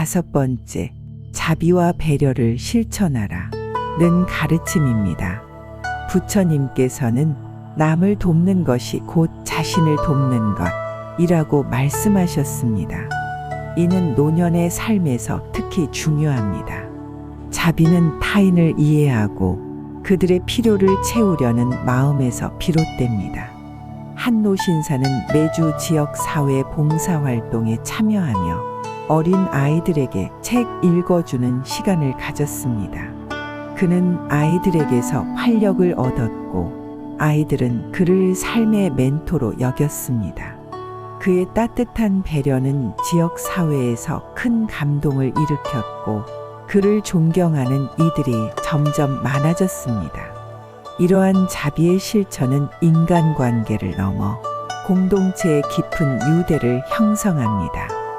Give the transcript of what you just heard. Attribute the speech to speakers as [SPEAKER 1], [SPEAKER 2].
[SPEAKER 1] 다섯 번째, 자비와 배려를 실천하라. 는 가르침입니다. 부처님께서는 남을 돕는 것이 곧 자신을 돕는 것이라고 말씀하셨습니다. 이는 노년의 삶에서 특히 중요합니다. 자비는 타인을 이해하고 그들의 필요를 채우려는 마음에서 비롯됩니다. 한 노신사는 매주 지역 사회 봉사 활동에 참여하며 어린 아이들에게 책 읽어주는 시간을 가졌습니다. 그는 아이들에게서 활력을 얻었고 아이들은 그를 삶의 멘토로 여겼습니다. 그의 따뜻한 배려는 지역 사회에서 큰 감동을 일으켰고 그를 존경하는 이들이 점점 많아졌습니다. 이러한 자비의 실천은 인간관계를 넘어 공동체의 깊은 유대를 형성합니다.